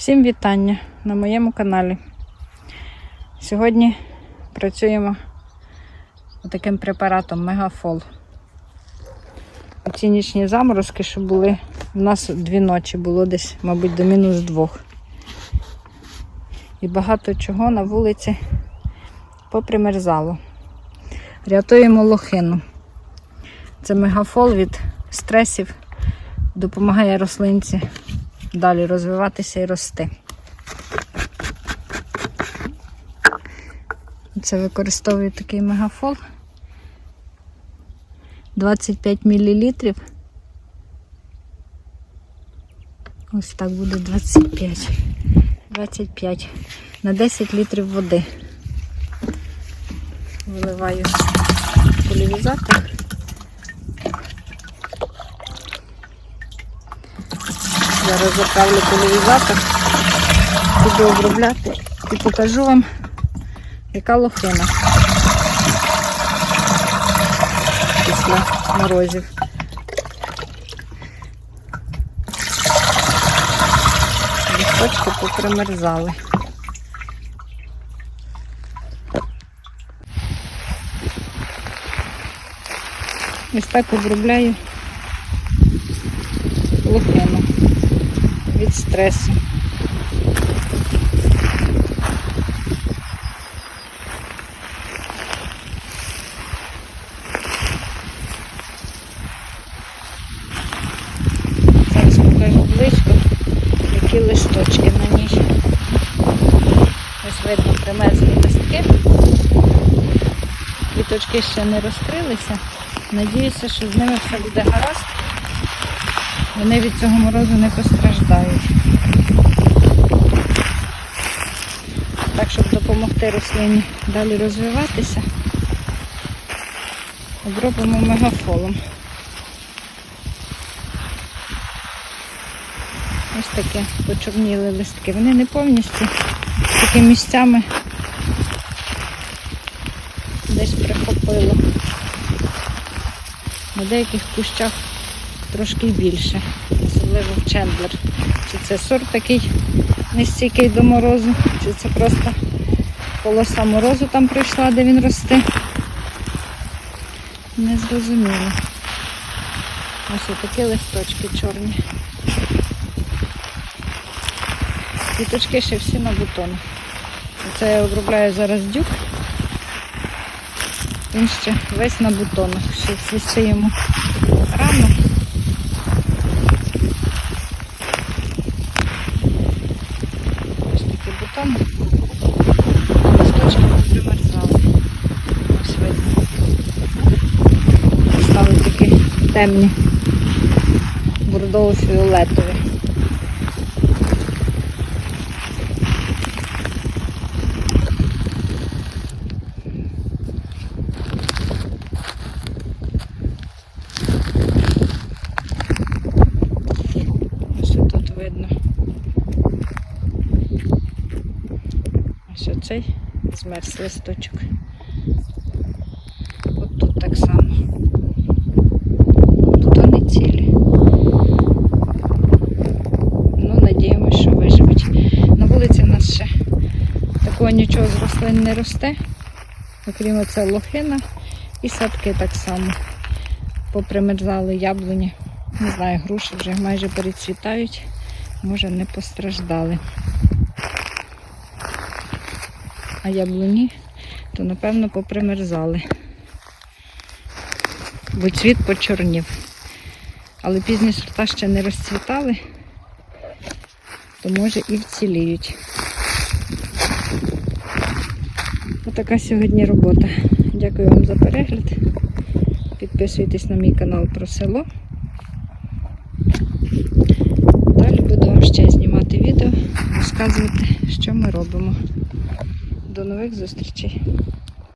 Всім вітання на моєму каналі. Сьогодні працюємо таким препаратом Мегафол. Ці нічні заморозки, що були, у нас дві ночі було десь, мабуть, до мінус двох. І багато чого на вулиці попримерзало. Рятуємо лохину. Це мегафол від стресів, допомагає рослинці далі розвиватися і рости. Це використовую такий мегафол. 25 мл. Ось так буде 25. 25 на 10 літрів води. Виливаю в полівізатор. Зараз заправлю поляризатор, буду обробляти і покажу вам, яка лохина після морозів. Листочки попримерзали. Ось так обробляю лохину від стресу. Зараз покажу близько, які листочки на ній. Ось видно примерзлі листки. Квіточки ще не розкрилися. Надіюся, що з ними все буде гаразд. Вони від цього морозу не постраждають. Так, щоб допомогти рослині далі розвиватися, обробимо мегафолом. Ось таке почорніли листки. Вони не повністю такими місцями десь прихопило. На деяких кущах трошки більше, особливо в Чендлер. Чи це сорт такий нестійкий до морозу, чи це просто полоса морозу там прийшла, де він росте. Не зрозуміло. Ось такі листочки чорні. Квіточки ще всі на бутонах. Це я обробляю зараз дюк. Він ще весь на бутонах. Ще цвісти йому рано. Бутони. Листочки примерзали. Ось видно. Стали такі темні, бордово-фіолетові. Ось тут видно. Оцей змерз листочок. От тут так само. Бутони цілі. Ну, надіємося, що виживуть. На вулиці в нас ще такого нічого з рослин не росте. Окрім оце лохина і садки так само. Попримерзали яблуні. Не знаю, груші вже майже перецвітають, може не постраждали. А яблуні, то напевно попримерзали. Бо цвіт почорнів. Але пізні сорта ще не розцвітали, то може і вціліють. Отака сьогодні робота. Дякую вам за перегляд. Підписуйтесь на мій канал про село. Далі буду ще знімати відео, розказувати, що ми робимо. До нових зустрічей!